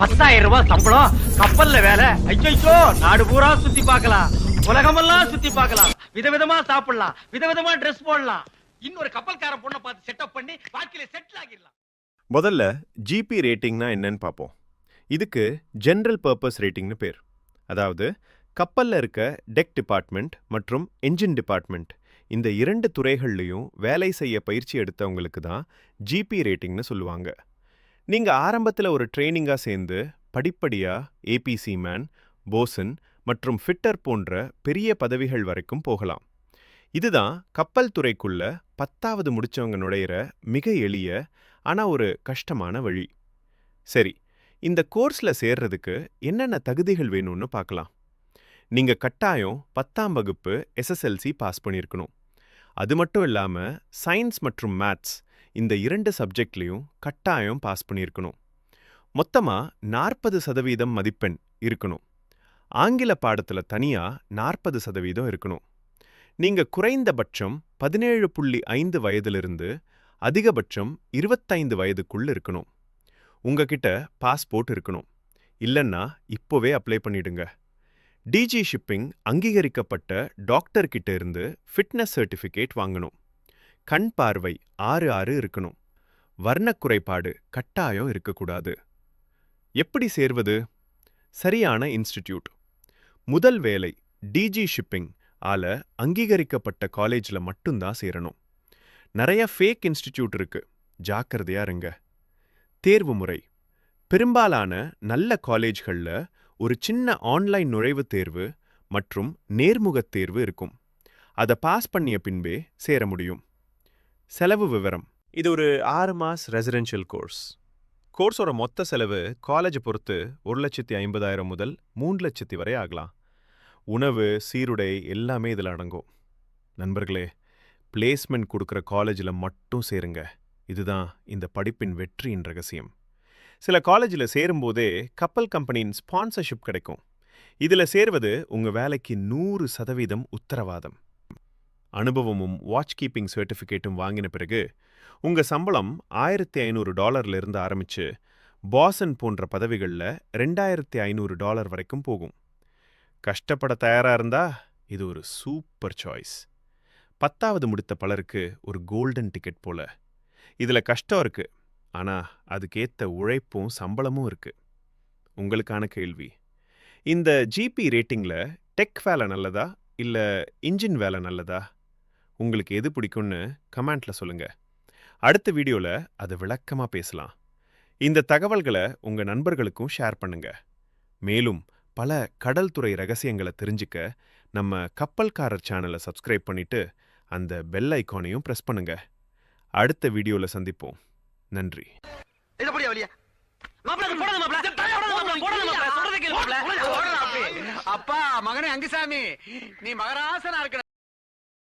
பத்தாயிரம் ரூபாய் சம்பளம் கப்பல்ல வேலை. ஐயோ நாடு பூரா சுத்தி பார்க்கலாம். உலகமெல்லாம் சுத்தி பார்க்கலாம். விதவிதமா சாப்பிடலாம். விதவிதமா ட்ரெஸ் போடலாம். இன்னொரு கப்பல்கார பொண்ணை பார்த்து செட்டப் பண்ணி வாழ்க்கையில செட்டில் ஆகிடலாம். முதல்ல ஜிபி ரேட்டிங்னா என்னன்னு பார்ப்போம். இதுக்கு ஜென்ரல் பர்பஸ் ரேட்டிங்னு பேர். அதாவது கப்பலில் இருக்க டெக் டிபார்ட்மெண்ட் மற்றும் என்ஜின் டிபார்ட்மெண்ட் இந்த இரண்டு துறைகள்லையும் வேலை செய்ய பயிற்சி எடுத்தவங்களுக்கு தான் ஜிபி ரேட்டிங்னு சொல்லுவாங்க. நீங்க ஆரம்பத்தில் ஒரு ட்ரைனிங்கா சேர்ந்து படிப்படியா ஏபிசி மேன் போசன் மற்றும் ஃபிட்டர் போன்ற பெரிய பதவிகள் வரைக்கும் போகலாம். இதுதான் கப்பல் துறைக்குள்ள பத்தாவது முடிச்சவங்க நுழையிற மிக எளிய ஆனா ஒரு கஷ்டமான வழி. சரி இந்த கோர்ஸ்ல சேர்றதுக்கு என்னென்ன தகுதிகள் வேணும்னு பார்க்கலாம் நீங்க கட்டாயம் பத்தாம் வகுப்பு எஸ்எஸ்எல்சி பாஸ் பண்ணியிருக்கணும் அது மட்டும் இல்லாம சயின்ஸ் மற்றும் மேத்ஸ் இந்த இரண்டு சப்ஜெக்ட்லையும் கட்டாயம் பாஸ் பண்ணியிருக்கணும். மொத்தமா நாற்பது சதவீதம் மதிப்பெண் இருக்கணும். ஆங்கில பாடத்துல தனியா நாற்பது சதவீதம் இருக்கணும். நீங்க குறைந்தபட்சம் பதினேழு புள்ளி ஐந்து வயதிலிருந்து அதிகபட்சம் இருபத்தைந்து வயதுக்குள்ள இருக்கணும். உங்ககிட்ட பாஸ்போர்ட் இருக்கணும். இல்லைன்னா இப்போவே அப்ளை பண்ணிடுங்க. டிஜி ஷிப்பிங் அங்கீகரிக்கப்பட்ட டாக்டர்கிட்ட இருந்து ஃபிட்னஸ் சர்டிஃபிகேட் வாங்கணும். கண் பார்வை ஆறு ஆறு இருக்கணும். வர்ணக்குறைபாடு கட்டாயம் இருக்கக்கூடாது. எப்படி சேர்வது? சரியான இன்ஸ்டிடியூட். முதல் வேலை டிஜி ஷிப்பிங் ஆல அங்கீகரிக்கப்பட்ட காலேஜ்ல மட்டும்தான் சேரணும். நிறைய ஃபேக் இன்ஸ்டிடியூட் இருக்கு. ஜாக்கிரதையா இருங்க. தேர்வு முறை. பெரும்பாலான நல்ல காலேஜ்கள்ல ஒரு சின்ன ஆன்லைன் நுழைவுத் தேர்வு மற்றும் நேர்முகத் தேர்வு இருக்கும். அதை பாஸ் பண்ணிய பின்பே சேர முடியும். செலவு விவரம். இது ஒரு ஆறு மாஸ் ரெசிடென்ஷியல் கோர்ஸ் கோர்ஸோட மொத்த செலவு காலேஜ் பொறுத்து ஒரு லட்சத்தி ஐம்பதாயிரம் முதல் மூன்று லட்சத்தி வரை ஆகலாம். உணவு சீருடை எல்லாமே இதில் அடங்கும். நண்பர்களே பிளேஸ்மெண்ட் கொடுக்குற காலேஜில் மட்டும் சேருங்க. இதுதான் இந்த படிப்பின் வெற்றியின் ரகசியம். சில காலேஜில் சேரும்போதே கப்பல் கம்பெனியின் ஸ்பான்சர்ஷிப் கிடைக்கும். இதில் சேர்வது உங்கள் வேலைக்கு நூறு சதவீதம் உத்தரவாதம். அனுபவமும் வாட்ச் கீப்பிங் சர்டிஃபிகேட்டும் வாங்கின பிறகு உங்க சம்பளம் ஆயிரத்தி ஐநூறு டாலர்ல இருந்து ஆரம்பிச்சு பாசன் போன்ற பதவிகளில் ரெண்டாயிரத்தி ஐநூறு டாலர் வரைக்கும் போகும். கஷ்டப்பட தயாரா இருந்தா இது ஒரு சூப்பர் சாய்ஸ். பத்தாவது முடித்த பலருக்கு ஒரு கோல்டன் டிக்கெட் போல. இதுல கஷ்டம் இருக்கு ஆனா அதுக்கேத்த உழைப்பும் சம்பளமும் இருக்கு. உங்களுக்கான கேள்வி இந்த ஜிபி ரேட்டிங்ல டெக் வேலை நல்லதா இல்ல இன்ஜின் வேலை நல்லதா? உங்களுக்கு எது பிடிக்கும்னு கமெண்ட்ல சொல்லுங்க. அடுத்த வீடியோல அதை விளக்கமா பேசலாம். இந்த தகவல்களை உங்க நண்பர்களுக்கும் ஷேர் பண்ணுங்க. மேலும் பல கடல் துறை ரகசியங்களை தெரிஞ்சுக்க நம்ம கப்பல்காரர் சேனலை சப்ஸ்கிரைப் பண்ணிட்டு அந்த பெல் ஐகானையும் பிரஸ் பண்ணுங்க. அடுத்த வீடியோல சந்திப்போம். நன்றி. அப்பா மகனே அங்குசாமி. நீ மகராசனா இருக்க